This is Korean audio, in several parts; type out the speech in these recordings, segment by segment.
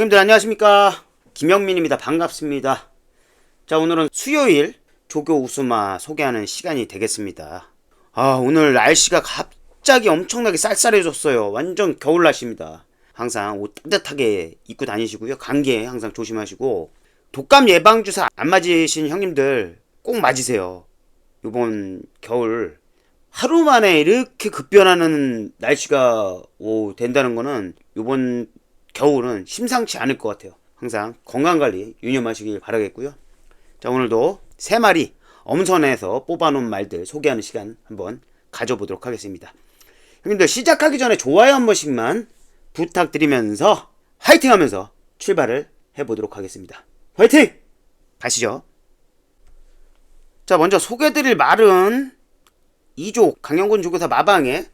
형님들 안녕하십니까? 김영민입니다. 반갑습니다. 자 오늘은 수요일 조교 우수마 소개하는 시간이 되겠습니다. 아 오늘 날씨가 갑자기 엄청나게 쌀쌀해졌어요. 완전 겨울 날씨입니다. 항상 옷 따뜻하게 입고 다니시고요. 감기에 항상 조심하시고. 독감 예방 주사 안 맞으신 형님들 꼭 맞으세요. 이번 겨울 하루 만에 이렇게 급변하는 날씨가 오, 된다는 거는 이번 겨울은 심상치 않을 것 같아요. 항상 건강관리 유념하시길 바라겠고요. 자, 오늘도 세 마리 엄선해서 뽑아놓은 말들 소개하는 시간 한번 가져보도록 하겠습니다. 형님들 시작하기 전에 좋아요 한 번씩만 부탁드리면서 화이팅 하면서 출발을 해보도록 하겠습니다. 화이팅! 가시죠. 자, 먼저 소개드릴 말은 2조 강영군 조교사 마방에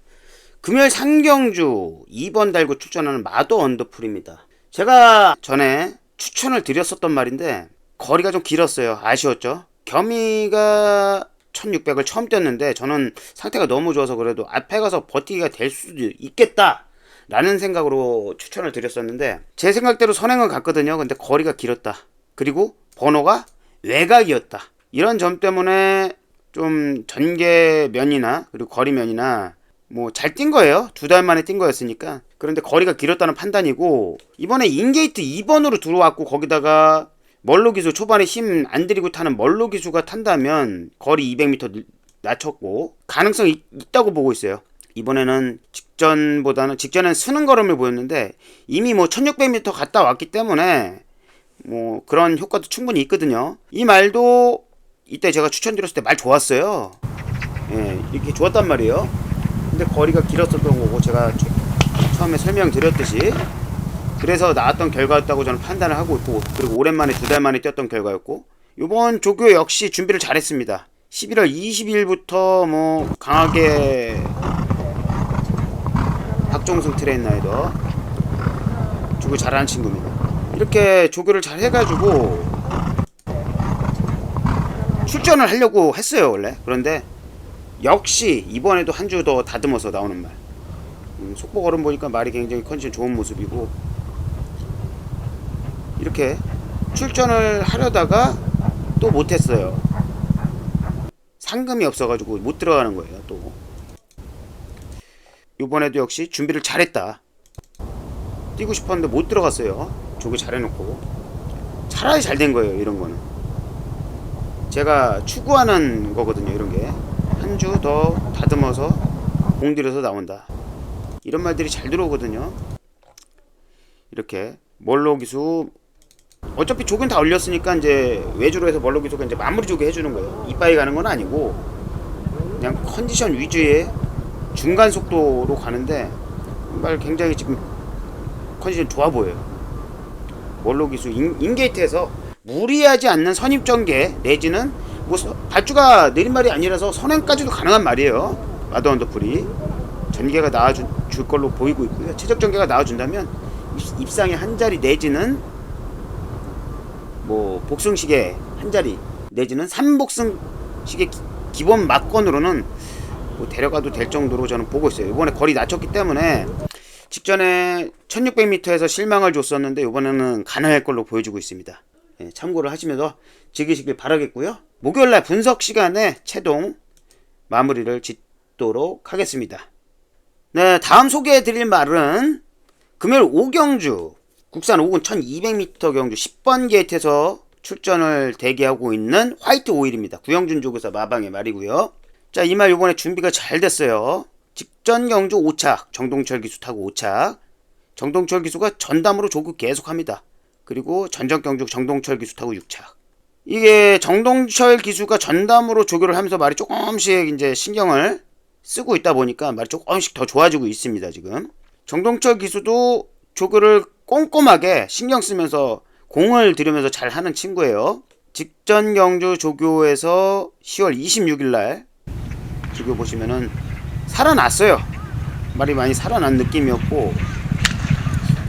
금요일 상경주 2번 달고 출전하는 마도 언더풀입니다. 제가 전에 추천을 드렸었던 말인데 거리가 좀 길었어요. 아쉬웠죠? 겸이가 1600을 처음 뛰었는데 저는 상태가 너무 좋아서 그래도 앞에 가서 버티기가 될 수도 있겠다. 라는 생각으로 추천을 드렸었는데 제 생각대로 선행은 갔거든요. 근데 거리가 길었다. 그리고 번호가 외곽이었다. 이런 점 때문에 좀 전개면이나 그리고 거리면이나 뭐 잘 뛴 거예요. 두 달 만에 뛴 거였으니까. 그런데 거리가 길었다는 판단이고 이번에 인게이트 2번으로 들어왔고 거기다가 멀로 기수 초반에 힘 안 들이고 타는 멀로 기수가 탄다면 거리 200m 낮췄고 가능성 이 있다고 보고 있어요. 이번에는 직전보다는 직전엔 쓰는 걸음을 보였는데 이미 뭐 1600m 갔다 왔기 때문에 뭐 그런 효과도 충분히 있거든요. 이 말도 이때 제가 추천드렸을 때 말 좋았어요. 예, 이렇게 좋았단 말이에요. 근데 거리가 길었었던 거고 제가 처- 처음에 설명드렸듯이 그래서 나왔던 결과였다고 저는 판단을 하고 있고 그리고 오랜만에 두 달 만에 뛰었던 결과였고 이번 조교 역시 준비를 잘했습니다. 11월 20일부터 뭐 강하게 박종승 트레이너에도 조교 잘하는 친구입니다. 이렇게 조교를 잘 해가지고 출전을 하려고 했어요 원래 그런데 역시 이번에도 한 주 더 다듬어서 나오는 말. 음, 속보 걸음 보니까 말이 굉장히 컨디션 좋은 모습이고 이렇게 출전을 하려다가 또 못했어요. 상금이 없어가지고 못 들어가는 거예요 또. 이번에도 역시 준비를 잘했다. 뛰고 싶었는데 못 들어갔어요. 조교 잘해놓고. 차라리 잘 된 거예요 이런 거는. 제가 추구하는 거거든요 이런 게 한 주 더 다듬어서 공들여서 나온다. 이런 말들이 잘 들어오거든요. 이렇게 멀로 기수 어차피 조교는 다 올렸으니까 이제 외주로 해서 멀로 기수가 이제 마무리 조교 해주는 거예요. 이빠이 가는 건 아니고 그냥 컨디션 위주의 중간 속도로 가는데 말 굉장히 지금 컨디션 좋아 보여요. 멀로 기수 인, 인게이트에서 무리하지 않는 선입 전개 내지는 뭐 서- 발주가 내린말이 아니라서 선행까지도 가능한 말이에요. 마더 언더풀이 전개가 나와줄 줄 걸로 보이고 있고요. 최적 전개가 나와준다면 입- 입상의 한 자리 내지는 뭐 복승식의 한 자리 내지는 3복승식의 기- 기본 막건으로는 뭐 데려가도 될 정도로 저는 보고 있어요. 이번에 거리 낮췄기 때문에 직전에 1600m에서 실망을 줬었는데 이번에는 가능할 걸로 보여주고 있습니다. 예, 참고를 하시면서 즐기시길 바라겠고요. 목요일날 분석 시간에 최종 마무리를 짓도록 하겠습니다. 네, 다음 소개해드릴 말은 금요일 오경주 국산 5군 1200m 경주 10번 게이트에서 출전을 대기하고 있는 화이트 오일입니다. 구영준 조교사 마방의 말이고요. 자, 이 말 요번에 준비가 잘 됐어요. 직전 경주 5착, 정동철 기수 타고 5착. 정동철 기수가 전담으로 조교 계속합니다. 그리고 전전 경주 정동철 기수 타고 6착. 이게 정동철 기수가 전담으로 조교를 하면서 말이 조금씩 이제 신경을 쓰고 있다 보니까 말이 조금씩 더 좋아지고 있습니다, 지금. 정동철 기수도 조교를 꼼꼼하게 신경 쓰면서 공을 들이면서 잘 하는 친구예요. 직전 경주 조교에서 10월 26일 날 조교 보시면은 살아났어요. 말이 많이 살아난 느낌이었고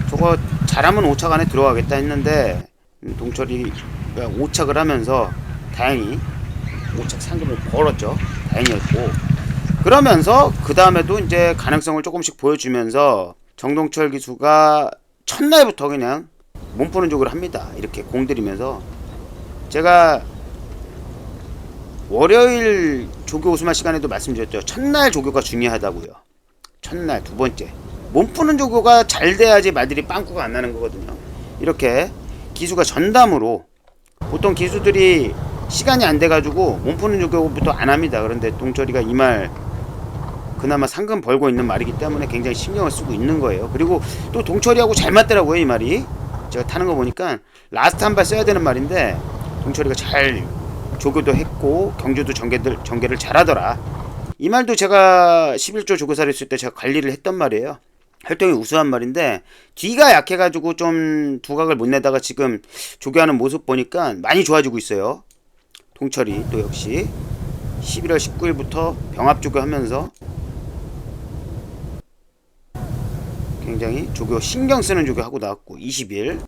저거 잘하면 5차 안에 들어가겠다 했는데 음, 동철이가 5착을 하면서 다행히 5착 상금을 벌었죠. 다행이었고 그러면서 그 다음에도 이제 가능성을 조금씩 보여주면서 정동철 기수가 첫날부터 그냥 몸 푸는 족을 합니다. 이렇게 공들이면서 제가 월요일 조교 오수마 시간에도 말씀드렸죠. 첫날 조교가 중요하다고요. 첫날 두 번째 몸 푸는 조교가 잘 돼야지 말들이 빵꾸가 안 나는 거거든요. 이렇게 기수가 전담으로 보통 기수들이 시간이 안 돼가지고 몸 푸는 조교부터 안 합니다. 그런데 동철이가 이 말 그나마 상금 벌고 있는 말이기 때문에 굉장히 신경을 쓰고 있는 거예요. 그리고 또 동철이하고 잘 맞더라고요 이 말이. 제가 타는 거 보니까 라스트 한 발 써야 되는 말인데 동철이가 잘 조교도 했고 경주도 전개들 전개를 잘하더라. 이 말도 제가 11조 조교사를 했을 때 제가 관리를 했던 말이에요. 활동이 우수한 말인데 뒤가 약해가지고 좀 두각을 못 내다가 지금 조교하는 모습 보니까 많이 좋아지고 있어요. 동철이 또 역시 11월 19일부터 병합 조교하면서 굉장히 조교 신경 쓰는 조교 하고 나왔고 20일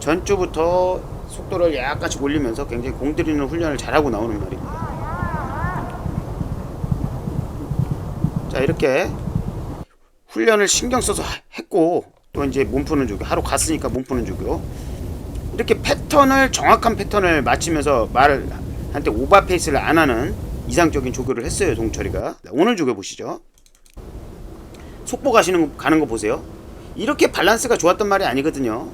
전주부터 속도를 약간씩 올리면서 굉장히 공 들이는 훈련을 잘하고 나오는 말입니다. 자 이렇게 훈련을 신경 써서 했고 또 이제 몸 푸는 조교 하루 갔으니까 몸 푸는 조교. 이렇게 패턴을 정확한 패턴을 맞추면서 말을 한테 오버 페이스를 안 하는 이상적인 조교를 했어요 동철이가. 오늘 조교 보시죠. 속보 가시는 거, 가는 거 보세요. 이렇게 밸런스가 좋았던 말이 아니거든요.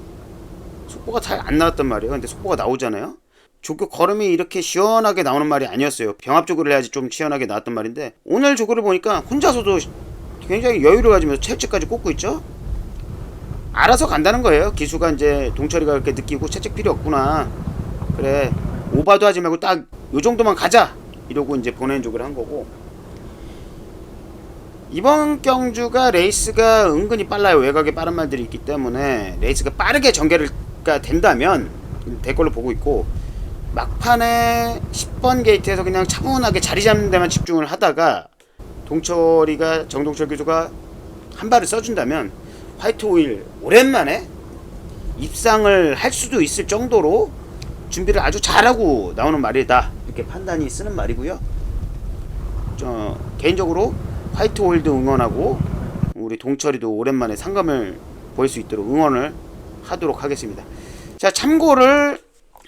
속보가 잘 안 나왔단 말이에요. 근데 속보가 나오잖아요 조교 걸음이 이렇게 시원하게 나오는 말이 아니었어요 병합 조교를 해야지 좀 시원하게 나왔던 말인데 오늘 조교를 보니까 혼자서도 굉장히 여유를 가지면서 채찍까지 꽂고 있죠 알아서 간다는 거예요. 기수가 이제 동철이가 그렇게 느끼고 채찍 필요 없구나. 그래 오바도 하지 말고 딱 요 정도만 가자. 이러고 이제 보낸 족을 한 거고. 이번 경주가 레이스가 은근히 빨라요. 외곽에 빠른 말들이 있기 때문에 레이스가 빠르게 전개가 된다면 될 걸로 보고 있고 막판에 10번 게이트에서 그냥 차분하게 자리 잡는 데만 집중을 하다가 동철이가 정동철 교수가 한 발을 써준다면 화이트 오일 오랜만에 입상을 할 수도 있을 정도로 준비를 아주 잘하고 나오는 말이다 이렇게 판단이 쓰는 말이고요. 저 개인적으로 화이트 오일도 응원하고 우리 동철이도 오랜만에 상감을 보일 수 있도록 응원을 하도록 하겠습니다. 자 참고를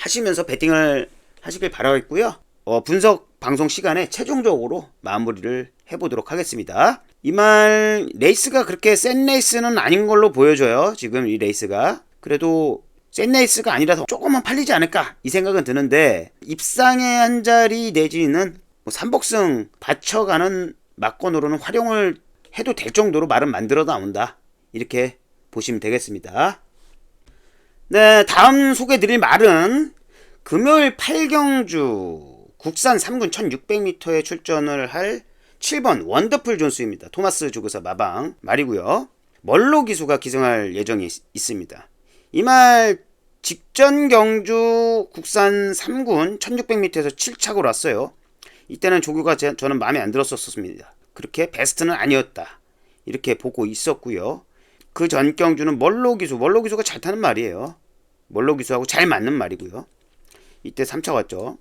하시면서 배팅을 하시길 바라겠고요. 어, 분석 방송 시간에 최종적으로 마무리를 해보도록 하겠습니다. 이말 레이스가 그렇게 센 레이스는 아닌 걸로 보여져요. 지금 이 레이스가 그래도 센 레이스가 아니라서 조금만 팔리지 않을까 이 생각은 드는데 입상의 한 자리 내지는 뭐 삼복승 받쳐가는 막건으로는 활용을 해도 될 정도로 말은 만들어 나온다 이렇게 보시면 되겠습니다. 네 다음 소개드릴 말은 금요일 8경주 국산 3군 1600m에 출전을 할 7번 원더풀 존스입니다. 토마스 조교사 마방 말이고요. 멀로 기수가 기승할 예정이 있습니다. 이 말 직전 경주 국산 3군 1600m에서 7착으로 왔어요. 이때는 조교가 제, 저는 마음에 안 들었었습니다. 그렇게 베스트는 아니었다. 이렇게 보고 있었고요. 그 전 경주는 멀로 기수, 멀로 기수가 잘 타는 말이에요. 멀로 기수하고 잘 맞는 말이고요. 이때 3차 왔죠.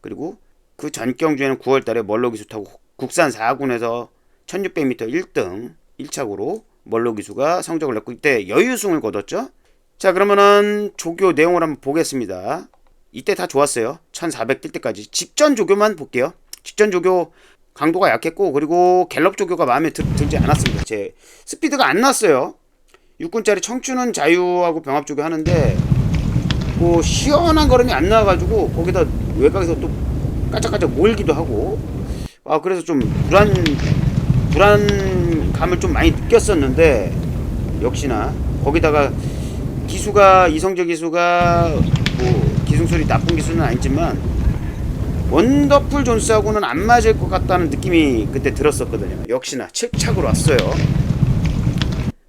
그리고 그 전 경주에는 9월 달에 멀로 기수 타고 국산 4군에서 1600m 1등 1착으로 멀로 기수가 성적을 냈고 이때 여유승을 거뒀죠. 자 그러면은 조교 내용을 한번 보겠습니다. 이때 다 좋았어요. 1400 뛸 때까지. 직전 조교만 볼게요. 직전 조교 강도가 약했고 그리고 갤럽 조교가 마음에 들, 지 않았습니다. 제 스피드가 안 났어요. 6군짜리 청춘은 자유하고 병합 조교 하는데 뭐 시원한 걸음이 안 나와가지고 거기다 외곽에서 또 까짝까짝 몰기도 하고 아 그래서 좀 불안 불안감을 좀 많이 느꼈었는데 역시나 거기다가 기수가 이성적 기수가 뭐 기승소리 나쁜 기수는 아니지만 원더풀 존스하고는 안 맞을 것 같다는 느낌이 그때 들었었거든요. 역시나 칠착으로 왔어요.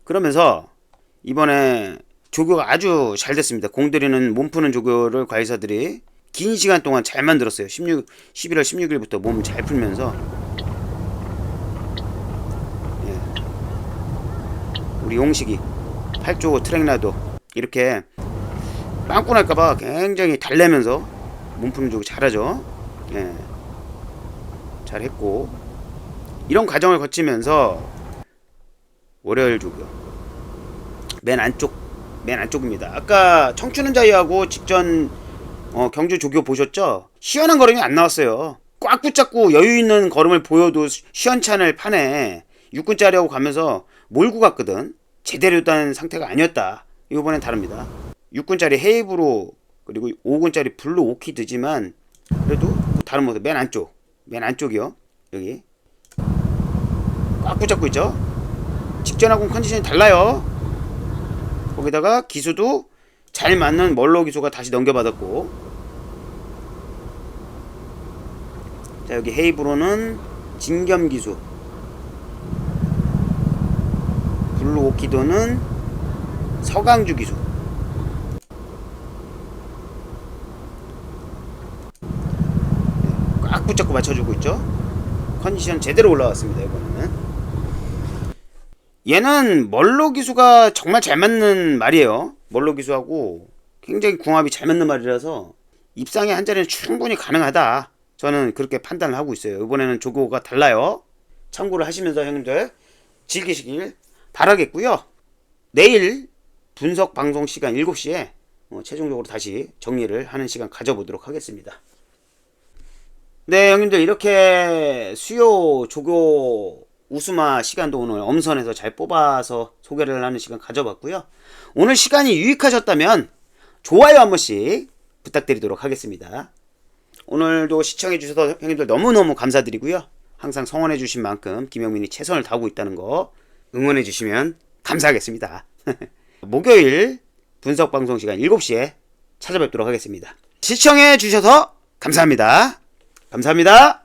그러면서 이번에 조교가 아주 잘 됐습니다. 공들이는 몸 푸는 조교를 과외사들이 긴 시간 동안 잘 만들었어요. 16, 11월 16일부터 몸 잘 풀면서 예. 우리 용식이 8조 트랙라도 이렇게 빵꾸 날까봐 굉장히 달래면서 몸 푸는 쪽이 잘하죠. 예. 잘했고 이런 과정을 거치면서 월요일 조교 맨 안쪽 맨 안쪽입니다. 아까 청춘은 자유하고 직전 어, 경주 조교 보셨죠? 시원한 걸음이 안 나왔어요. 꽉 붙잡고 여유 있는 걸음을 보여도 시원찮을 판에 6군짜리하고 가면서 몰고 갔거든. 제대로 된 상태가 아니었다. 이번엔 다릅니다. 6군짜리 헤이브로 그리고 5군짜리 블루 오키드지만 그래도 다른 모습 맨 안쪽. 맨 안쪽이요. 여기. 꽉 붙잡고 있죠? 직전하고는 컨디션이 달라요. 거기다가 기수도 잘 맞는 멀로 기수가 다시 넘겨받았고. 자 여기 헤이브로는 진겸 기수. 블루 오키도는 서강주 기수 꽉 붙잡고 맞춰주고 있죠. 컨디션 제대로 올라왔습니다. 이번에는. 얘는 멀로 기수가 정말 잘 맞는 말이에요. 멀로 기수하고 굉장히 궁합이 잘 맞는 말이라서 입상의 한 자리는 충분히 가능하다. 저는 그렇게 판단을 하고 있어요. 이번에는 조교가 달라요. 참고를 하시면서 형님들 즐기시길 바라겠고요. 내일 분석 방송 시간 7시에 어, 최종적으로 다시 정리를 하는 시간 가져보도록 하겠습니다. 네, 형님들 이렇게 수요 조교 우수마 시간도 오늘 엄선해서 잘 뽑아서 소개를 하는 시간 가져봤고요. 오늘 시간이 유익하셨다면 좋아요 한 번씩 부탁드리도록 하겠습니다. 오늘도 시청해 주셔서 형님들 너무너무 감사드리고요. 항상 성원해 주신 만큼 김영민이 최선을 다하고 있다는 거 응원해 주시면 감사하겠습니다. 목요일 분석 방송 시간 7시에 찾아뵙도록 하겠습니다. 시청해 주셔서 감사합니다. 감사합니다.